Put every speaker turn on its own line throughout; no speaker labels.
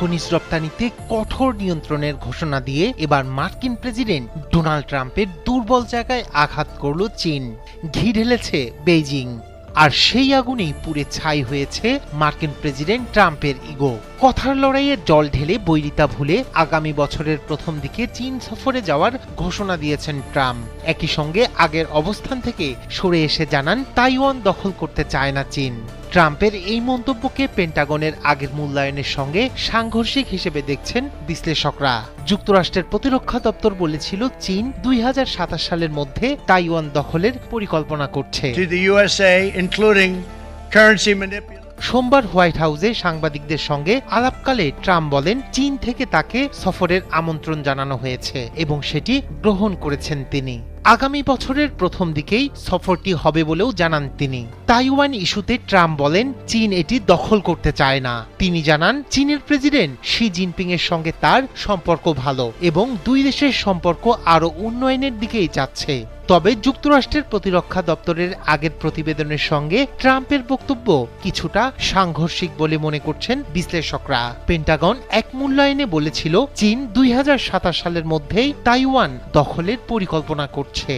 খনিজ রপ্তানিতে কঠোর নিয়ন্ত্রণের ঘোষণা দিয়ে এবার মার্কিন প্রেসিডেন্ট ডোনাল্ড ট্রাম্পের দুর্বল জায়গায় আঘাত করল চীন। ঘি ঢেলেছে বেইজিং। আর সেই আগুনেই পুড়ে ছাই হয়েছে মার্কিন প্রেসিডেন্ট ট্রাম্পের ইগো। কথার লড়াইয়ে জল ঢেলে বৈরিতা ভুলে আগামী বছরের প্রথম দিকে চীন সফরে যাওয়ার ঘোষণা দিয়েছেন ট্রাম্প। একই সঙ্গে আগের অবস্থান থেকে সরে এসে জানান, তাইওয়ান দখল করতে চায় না চীন। ট্রাম্পের এই মন্তব্যকে পেন্টাগনের আগের মূল্যায়নের সঙ্গে সাংঘর্ষিক হিসেবে দেখছেন বিশ্লেষকরা যুক্তরাষ্ট্রের প্রতিরক্ষা দপ্তর বলেছিল চীন দুই হাজার সাতাশ সালের মধ্যে তাইওয়ান দখলের পরিকল্পনা করছে. সোমবার হোয়াইট হাউসে সাংবাদিকদের সঙ্গে আলাপকালে ট্রাম্প বলেন চীন থেকে তাকে সফরের আমন্ত্রণ জানানো হয়েছে এবং সেটি গ্রহণ করেছেন তিনি আগামী বছরের প্রথম দিকেই সফরটি হবে বলেও জানান তিনি। তাইওয়ান ইস্যুতে ট্রাম্প বলেন, চীন এটি দখল করতে চায় না। তিনি জানান, চীনের প্রেসিডেন্ট শি জিনপিং এর সঙ্গে তার সম্পর্ক ভালো এবং দুই দেশের সম্পর্ক আরও উন্নয়নের দিকেই যাচ্ছে। তবে যুক্তরাষ্ট্রের প্রতিরক্ষা দপ্তরের আগের প্রতিবেদনের সঙ্গে ট্রাম্পের বক্তব্য কিছুটা সাংঘর্ষিক বলে মনে করছেন বিশ্লেষকরা। পেন্টাগন এক মূল্যায়নে বলেছিল, চীন দুই হাজার সাতাশ সালের মধ্যেই তাইওয়ান দখলের পরিকল্পনা করছে।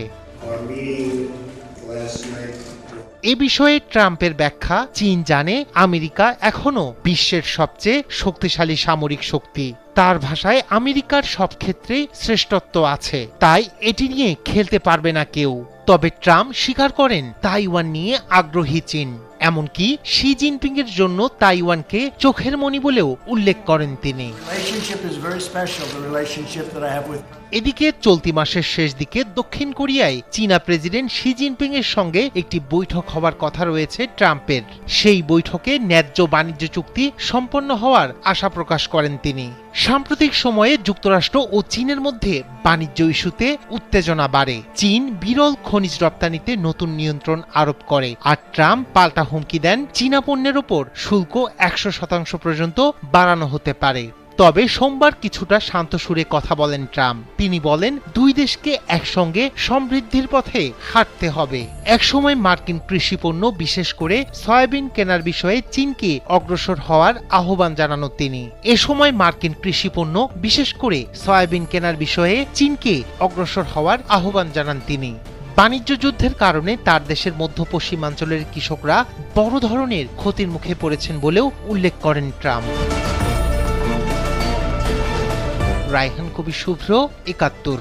এ বিষয়ে ট্রাম্পের ব্যাখ্যা চীন জানে, আমেরিকা এখনও বিশ্বের সবচেয়ে শক্তিশালী সামরিক শক্তি। তার ভাষায় আমেরিকার সব ক্ষেত্রেই শ্রেষ্ঠত্ব আছে। তাই এটি নিয়ে খেলতে পারবে না কেউ। তবে ট্রাম্প স্বীকার করেন, তাইওয়ান নিয়ে আগ্রহী চীন। এমনকি শি জিনপিং এর জন্য তাইওয়ানকে চোখের মণি বলেও উল্লেখ করেন তিনি। এদিকে চলতি মাসের শেষ দিকে দক্ষিণ কোরিয়ায় চীনা প্রেসিডেন্ট শি জিনপিং এর সঙ্গে একটি বৈঠক হওয়ার কথা রয়েছে ট্রাম্পের। সেই বৈঠকে ন্যায্য বাণিজ্য চুক্তি সম্পন্ন হওয়ার আশা প্রকাশ করেন তিনি। সাম্প্রতিক সময়ে যুক্তরাষ্ট্র ও চীনের মধ্যে বাণিজ্য ইস্যুতে উত্তেজনা বাড়ে। চীন বিরল খনিজ রপ্তানিতে নতুন নিয়ন্ত্রণ আরোপ করে। আর ট্রাম্প পাল্টা হুমকি দেন চীনা পণ্যের ওপর। শুল্ক একশো শতাংশ পর্যন্ত বাড়ানো হতে পারে। তবে সোমবার কিছুটা শান্ত সুরে কথা বলেন ট্রাম্প। তিনি বলেন, দুই দেশকে একসঙ্গে সমৃদ্ধির পথে হাঁটতে হবে। একসময় মার্কিন কৃষি পণ্য, বিশেষ করে সয়াবিন কেনার বিষয়ে চীনকে অগ্রসর হওয়ার আহ্বান জানানো তিনি। এ সময় মার্কিন কৃষি পণ্য, বিশেষ করে সয়াবিন কেনার বিষয়ে চীনকে অগ্রসর হওয়ার আহ্বান জানান তিনি। বাণিজ্য যুদ্ধের কারণে তার দেশের মধ্য পশ্চিমাঞ্চলের কৃষকরা বড় ধরনের ক্ষতির মুখে পড়েছেন বলেও উল্লেখ করেন ট্রাম্প। রায়হান কবি শুভ্র একাত্তর।